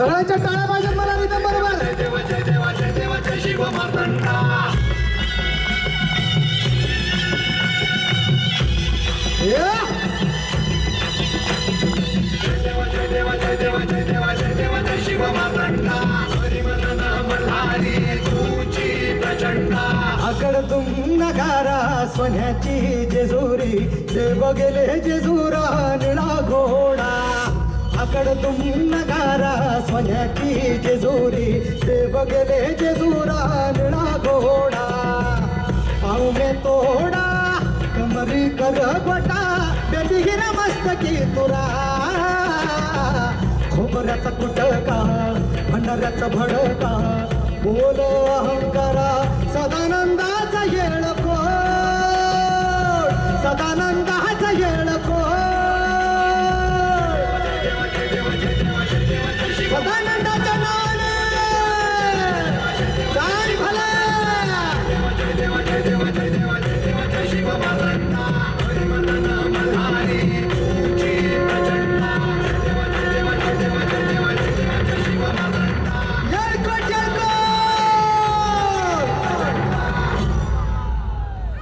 सगळ्यांच्या टाळ्या पाहिजेत मला रिदम बरोबर. देव जय देवा जय देवा जय शिव मार्तंडा या. सोन्याची जेजुरी. देव गेले जेजुरा निळा घोडा. आकड नगारा सोन्याची जेजुरी ते बघले जेजुरा निळा घोडा. पाऊ तोडा कमरी कर गोटा हिरा मस्तकी तुरा. खोबऱ्याचा कुटका भंडाऱ्याचा भडका बोल अहंकारा सदानंदाचा येळ सदानंद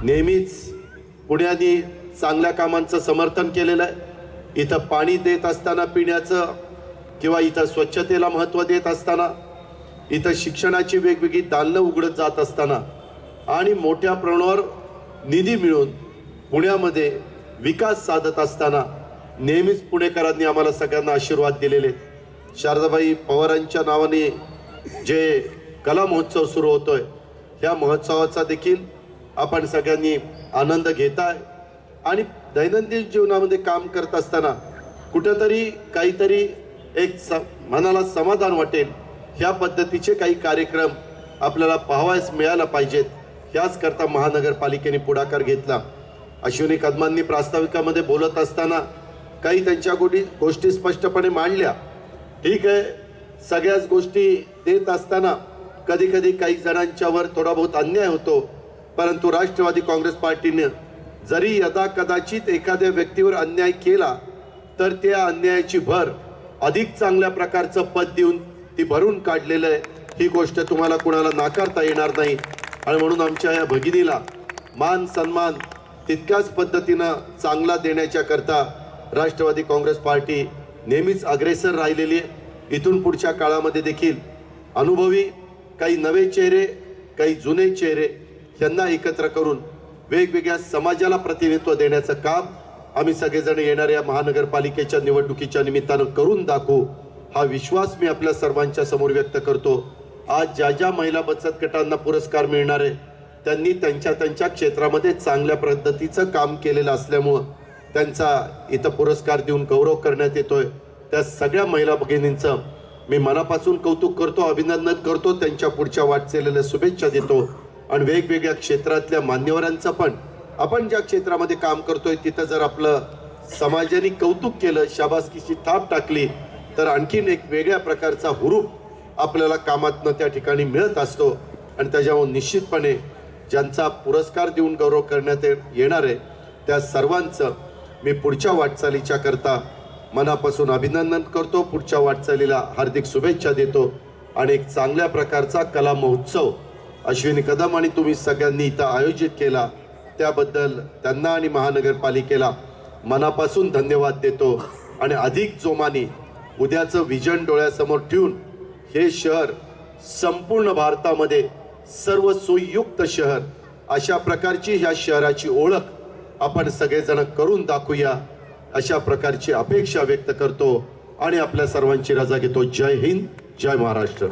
नेहमीच पुण्याने चांगल्या कामांचं समर्थन केलेलं आहे. इथं पाणी देत असताना पिण्याचं किंवा इथं स्वच्छतेला महत्त्व देत असताना इथं शिक्षणाची वेगवेगळी दालनं उघडत जात असताना आणि मोठ्या प्रमाणावर निधी मिळून पुण्यामध्ये विकास साधत असताना नेहमीच पुणेकरांनी आम्हाला सगळ्यांना आशीर्वाद दिलेले. शारदाबाई पवारांच्या नावाने जे कला महोत्सव सुरू होतोय ह्या महोत्सवाचा देखील आपण सगळ्यांनी आनंद घेताय. आणि दैनंदिन जीवनामध्ये काम करत असताना कुठंतरी काहीतरी एक स मनाला समाधान वाटेल. ह्या पद्धतीचे काही कार्यक्रम आपल्याला पाहावयास मिळायला पाहिजेत. ह्याचकरता महानगरपालिकेने पुढाकार घेतला. अश्विनी कदमांनी प्रास्ताविकामध्ये बोलत असताना काही त्यांच्या गोडी गोष्टी स्पष्टपणे मांडल्या. ठीक आहे. सगळ्याच गोष्टी देत असताना कधी कधी काही जणांच्यावर थोडा बहुत अन्याय होतो. परंतु राष्ट्रवादी काँग्रेस पार्टीनं जरी यदा कदाचित एखाद्या व्यक्तीवर अन्याय केला तर त्या अन्यायाची भर अधिक चांगल्या प्रकारचं पद देऊन ती भरून काढलेलं आहे. ही गोष्ट तुम्हाला कुणाला नाकारता येणार नाही. आणि म्हणून आमच्या या भगिनीला मान सन्मान तितक्याच पद्धतीनं चांगला देण्याच्याकरता राष्ट्रवादी काँग्रेस पार्टी नेहमीच अग्रेसर राहिलेली आहे. इथून पुढच्या काळामध्ये देखील अनुभवी काही नवे चेहरे काही जुने चेहरे यांना एकत्र करून वेगवेगळ्या समाजाला प्रतिनिधित्व देण्याचं काम आम्ही सगळेजण येणाऱ्या महानगरपालिकेच्या निवडणुकीच्या निमित्तानं करून दाखवू. हा विश्वास मी आपल्या सर्वांच्या समोर व्यक्त करतो. आज ज्या ज्या महिला बचत गटांना पुरस्कार मिळणार आहे त्यांनी त्यांच्या त्यांच्या क्षेत्रामध्ये चांगल्या पद्धतीचं काम केलेलं असल्यामुळं त्यांचा इथं पुरस्कार देऊन गौरव करण्यात येतोय. त्या सगळ्या महिला भगिनींचं मी मनापासून कौतुक करतो अभिनंदन करतो त्यांच्या पुढच्या वाटचालीला शुभेच्छा देतो. आणि वेगवेगळ्या क्षेत्रातल्या मान्यवरांचं पण. आपण ज्या क्षेत्रामध्ये काम करतोय तिथं जर आपलं समाजाने कौतुक केलं शाबासकीची थाप टाकली तर आणखीन एक वेगळ्या प्रकारचा हुरूप आपल्याला कामातनं त्या ठिकाणी मिळत असतो. आणि त्याच्यामुळे निश्चितपणे ज्यांचा पुरस्कार देऊन गौरव करण्यात येणार आहे त्या सर्वांचं मी पुढच्या वाटचालीच्या करता मनापासून अभिनंदन करतो. पुढच्या वाटचालीला हार्दिक शुभेच्छा देतो. आणि एक चांगल्या प्रकारचा कला महोत्सव अश्विनी कदम आणि तुम्ही सगळ्यांनी इथं आयोजित केला त्याबद्दल त्यांना आणि महानगरपालिकेला मनापासून धन्यवाद देतो. आणि अधिक जोमाने उद्याचं विजन डोळ्यासमोर ठेवून हे शहर संपूर्ण भारतामध्ये सर्व सोयीयुक्त शहर अशा प्रकारची ह्या शहराची ओळख आपण सगळेजण करून दाखवूया अशा प्रकारची अपेक्षा व्यक्त करतो. आणि आपल्या सर्वांची रजा घेतो. जय हिंद जय महाराष्ट्र.